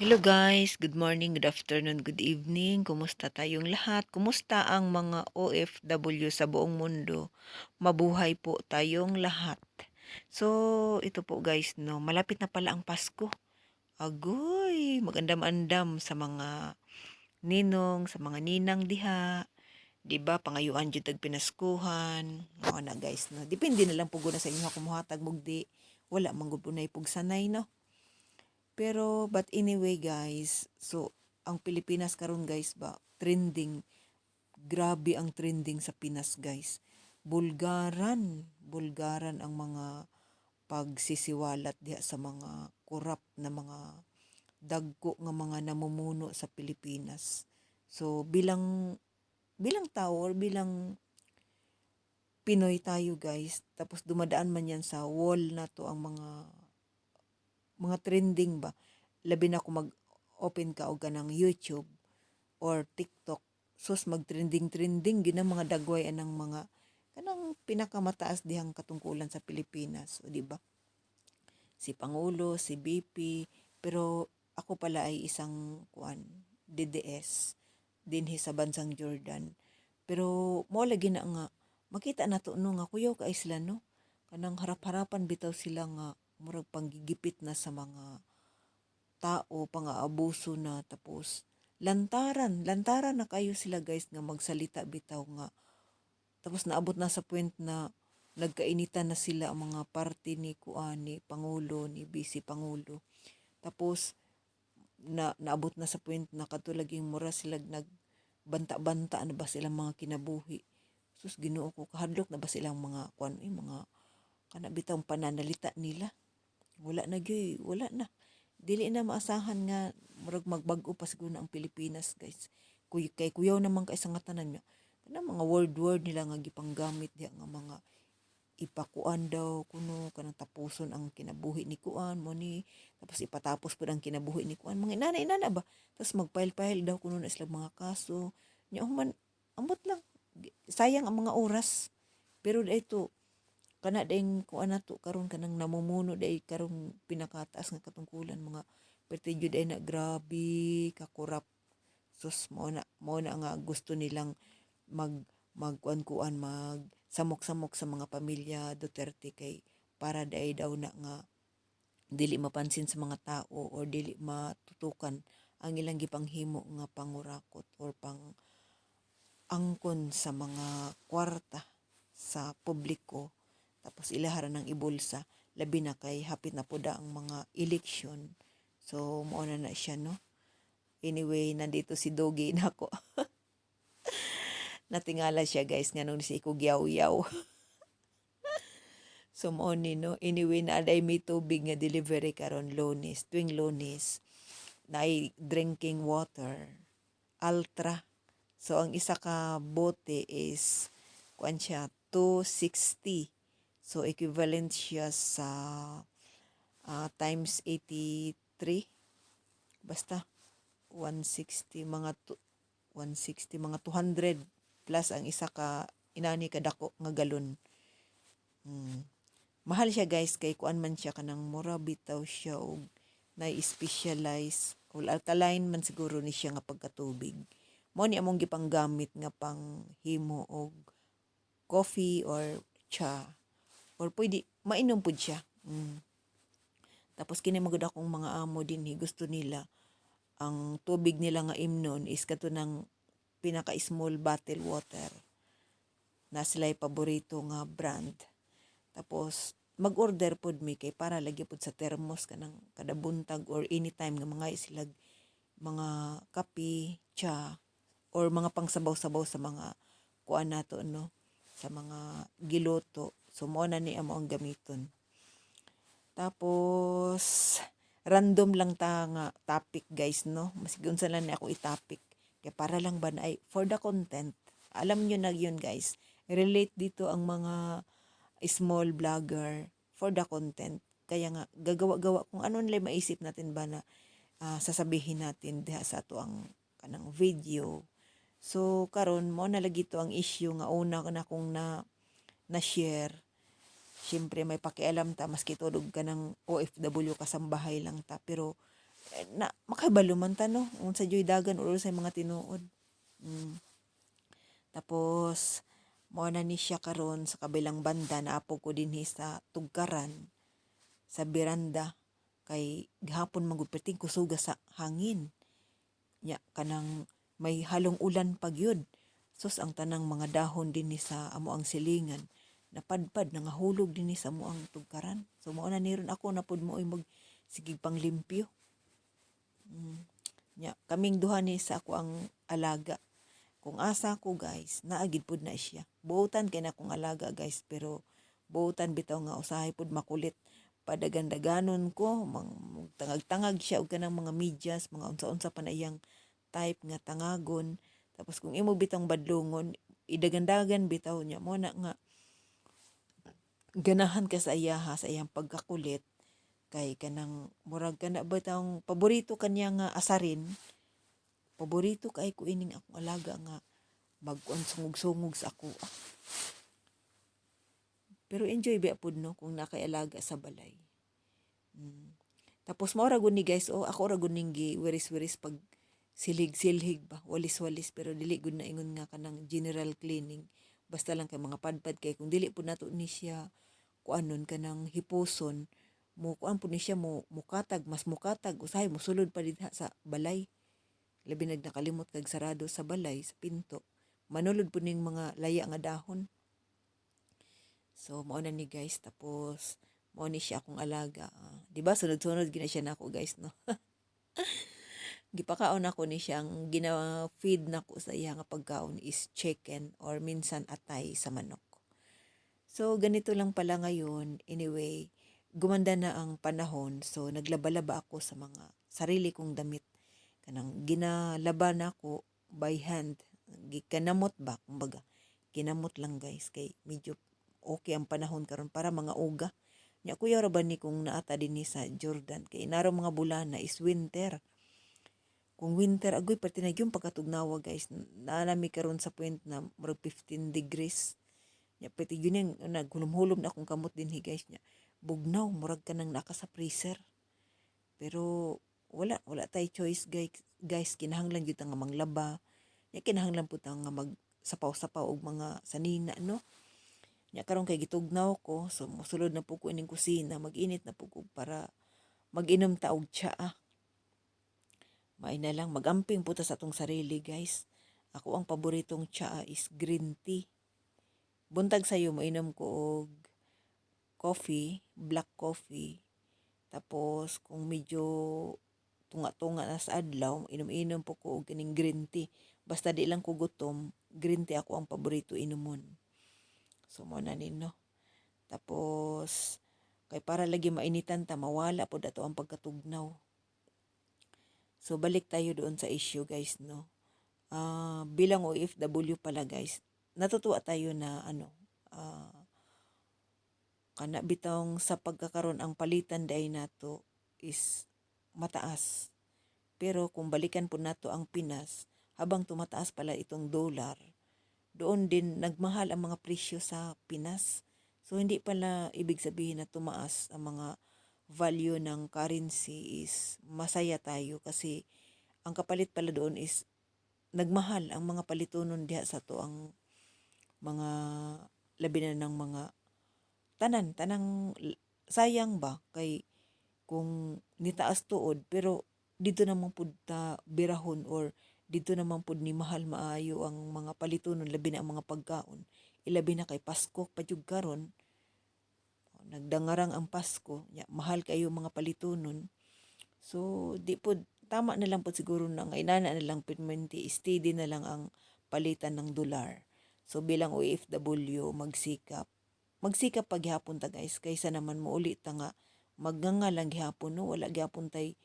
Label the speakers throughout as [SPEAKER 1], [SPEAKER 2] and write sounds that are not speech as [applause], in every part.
[SPEAKER 1] Hello guys, good morning, good afternoon, good evening. Kumusta tayong lahat? Kumusta ang mga OFW sa buong mundo? Mabuhay po tayong lahat. So, ito po guys, no, malapit na pala ang Pasko. Agoy, magandam-andam sa mga ninong, sa mga ninang diha. 'Di ba pangayuan jud tag pinaskuhan. Mao na guys, no. Depende na lang pug na sa inyo kumuhatag mugdi. Wala man gud punay pug sanay, no. Pero, but anyway guys, so, ang Pilipinas karon guys ba, trending, grabe ang trending sa Pinas guys. Bulgaran, bulgaran ang mga pagsisiwalat diha sa mga kurap na mga dagko nga mga namumuno sa Pilipinas. So, bilang, bilang tao or bilang Pinoy tayo guys, tapos dumadaan man yan sa wall na to ang mga mga trending ba? Labi na kung mag-open ka og kanang YouTube or TikTok sus mag-trending trending gina mga dagway anang mga kanang pinakamataas dihang katungkulan sa Pilipinas o di ba? Si Pangulo si BP pero ako pala ay isang kuan DDS dinhi sa bansang Jordan. Pero mo lagi na nga makita na to no nga kuyaw ka isla no? Kanang harap-harapan bitaw sila nga murag panggigipit na sa mga tao, pang-aabuso na tapos lantaran, lantaran na kayo sila guys nga magsalita bitaw nga. Tapos naabot na sa point na nagkainitan na sila ang mga parte ni Kuan, ni Pangulo, ni BC Pangulo. Tapos na naabot na sa point na katulaging mura sila nag banta-banta na ba silang mga kinabuhi. Sus Ginoo ko kahadlok na ba silang mga kuan eh, mga kana bitang pananalita nila wala na gyud wala na. Dili na maasahan nga murag magbag-o pa siguro na ang Pilipinas guys. Kuy kay kuyaw naman kay sa tanan nga kana mga word word nila nga gipanggamit diha nga mga ipakuan daw kuno kanang tapuson ang kinabuhi ni kuan mo ni tapos ipatapos pud ang kinabuhi ni kuan. Mga inana inana ba? Tapos magpile-pile daw kuno na sila mga kaso. Nya man ambot lang. Sayang ang mga oras. Pero dito kana ding ko ana to karon kanang namumuno day karong pinakataas nga katungkulan mga pwede jud ay na grabe kakurap sus mo na mo na nga gusto nilang mag magkuan-kuan mag samok-samok sa mga pamilya Duterte kay para day daw na nga dili mapansin sa mga tao or dili matutukan ang ilang gipanghimo nga pangurakot or pang angkon sa mga kwarta sa publiko tapos ilaharan ng ibulsa. Labi na kay hapit na puda ang mga eleksyon. So mao na siya no? Anyway nandito si Dogi na ako. [laughs] Natingala siya guys nga nung si Iko yaw [laughs] so mao ni no? Anyway na aday may tubig nga delivery karon lonis tuwing lonis na drinking water. Ultra so ang isa ka bote is kuan siya 260 So, equivalent siya sa uh, times 83. Basta, 160 mga tu- 160 mga 200 plus ang isa ka inani ka dako nga galon. Hmm. Mahal siya guys kay kuan man siya kanang mura bitaw siya og na specialize ul alkaline man siguro ni siya nga pagkatubig. Mo ni among gipanggamit nga pang himo og coffee or cha or pwede mainom pud siya. Mm. tapos kini magud akong mga amo din gusto nila. Ang tubig nila nga imnon is kato ng pinaka small bottle water na sila paborito nga brand. Tapos mag-order pod mi kay para lagi pod sa thermos kanang kada buntag or anytime nga mga sila mga kape, cha or mga pangsabaw-sabaw sa mga kuan nato no? Sa mga giloto So, mo na ni amo ang gamiton. Tapos, random lang ta nga topic guys, no? Masigun sa lang ako i-topic. Kaya para lang ba na ay for the content. Alam nyo na yun guys. Relate dito ang mga small vlogger for the content. Kaya nga, gagawa-gawa kung ano nila maisip natin ba na uh, sasabihin natin diha sa ato ang kanang video. So, karon mo na lagi to ang issue nga una na kung na na-share. Siyempre may pakialam ta maski tulog ka ng OFW kasambahay lang ta. Pero eh, na makabalo man ta no? Unsa joy dagan ulo sa mga tinuod. Mm. tapos mo na ni siya karon sa kabilang banda. Na apo ko dinhi sa tugkaran sa beranda kay gihapon magupirting kusuga sa hangin. Nya kanang may halong ulan pagyud sus ang tanang mga dahon dinhi sa amo ang silingan napadpad nangahulog dinhi sa amo ang tugkaran. So mao na niron ako napud mo mag sigig panglimpyo mm. nya kaming duha ni sa ako ang alaga. Kung asa ko guys naagid pud na siya. Buotan kay na akong alaga guys pero buotan bitaw nga usahay pud makulit. Padagan-daganon ko mang tangag-tangag siya og kanang mga medyas mga unsa-unsa pa na iyang type nga tangagon. Tapos kung imo bitang badlongon idagandagan bitaw niya. Mo na nga ganahan ka sa iya ha sa iyang pagkakulit kay kanang murag kana bitang paborito kanya nga asarin paborito kay ko ining akong alaga nga magkuan sungog-sungog sa ako. Pero enjoy ba pud no kung nakay alaga sa balay. Mm. Tapos mao ra ni guys, oh ako ra ning gi wiris-wiris pag silig-silhig ba, walis-walis pero dili gud na ingon nga kanang general cleaning. Basta lang kay mga padpad kay kung dili pud nato ni siya kuanon kanang hipuson, mo kuan pud ni siya mo mukatag, mas mukatag usahay mo sulod pa dinha sa balay. Labi nag nakalimot kag sarado sa balay sa pinto. Manulod pud ning mga laya nga dahon. So, mao na ni guys. Tapos, mao ni siya akong alaga. Uh, di ba sunod-sunod gina siya nako guys, no? [laughs] Gipakaon ako ni siya. Ang gina-feed nako sa iya nga pagkaon is chicken or minsan atay sa manok. So, ganito lang pala ngayon. Anyway, gumanda na ang panahon. So, naglaba-laba ako sa mga sarili kong damit. Kanang ginalaba na ako by hand. Gikanamot ba? Kumbaga, kinamot lang guys. Kay medyo okay ang panahon karon para mga uga. Nya kuya ra ba ni kung naata dinhi sa Jordan kay inaro mga bulan na is winter. Kung winter agoy pati na yung pagkatugnawa guys. Naalami karon sa point na murag 15 degrees. Nya pati yun yung naghulom-hulom na akong kamot dinhi guys nya. Bugnaw murag ka nang naka sa freezer. Pero wala wala tay choice guys guys kinahanglan gyud nga manglaba. Nya kinahanglan pud nga mag sapaw-sapaw og mga sanina no Nya karon kay gitugnaw ko, so mosulod na po ko ining kusina, mag-init na po ko para mag-inom ta og tsaa. May na lang magamping puta sa atong sarili, guys. Ako ang paboritong tsaa is green tea. Buntag sayo mainom ko og coffee, black coffee. Tapos kung medyo tunga-tunga na sa adlaw, inom-inom po ko og kining green tea. Basta di lang ko gutom, green tea ako ang paborito inumon. So mo na nino. Tapos kay para lagi mainitan ta mawala po dato ang pagkatugnaw. So balik tayo doon sa issue guys no. Uh, bilang OFW pala guys, natutuwa tayo na ano uh, kana bitong sa pagkakaroon ang palitan day nato is mataas. Pero kung balikan po nato ang Pinas, habang tumataas pala itong dollar, doon din nagmahal ang mga presyo sa Pinas. So hindi pala ibig sabihin na tumaas ang mga value ng currency is masaya tayo kasi ang kapalit pala doon is nagmahal ang mga palitunon diha sa to ang mga labi na ng mga tanan tanang sayang ba? Kay kung nitaas tuod pero dito namang pud ta birahon or dito naman pud ni mahal maayo ang mga palitunon labi na ang mga pagkaon. Ilabi na kay Pasko padyug karon nagdangarang ang Pasko. Ya, mahal kayo mga palitunon. So di pud tama na lang pud siguro na nga inana na lang permanente steady na lang ang palitan ng dolar. So bilang OFW magsikap. Magsikap paghapon ta guys. Kaysa naman mo ulit ta nga magnganga lang gihapon no? Wala gihapon tay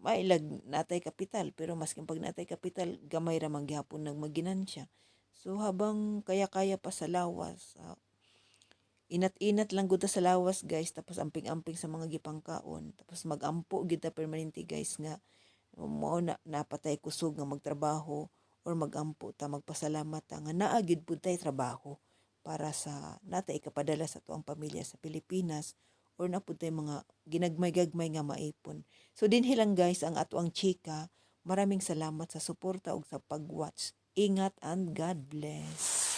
[SPEAKER 1] mailag natay kapital. Pero maski pag natay kapital gamay ra man gihapon nagmaginansya so habang kaya-kaya pa sa lawas uh, inat-inat lang gud sa lawas guys tapos amping-amping sa mga gipangkaon tapos magampo gid ta permanente guys nga mo na napatay kusog nga magtrabaho or magampo ta magpasalamat ta nga naa gid pud tay trabaho para sa natay ikapadala sa tuang pamilya sa Pilipinas or na po tayo mga ginagmay-gagmay nga maipon. So din hilang guys ang ato ang chika. Maraming salamat sa suporta ug sa pag-watch. Ingat and God bless.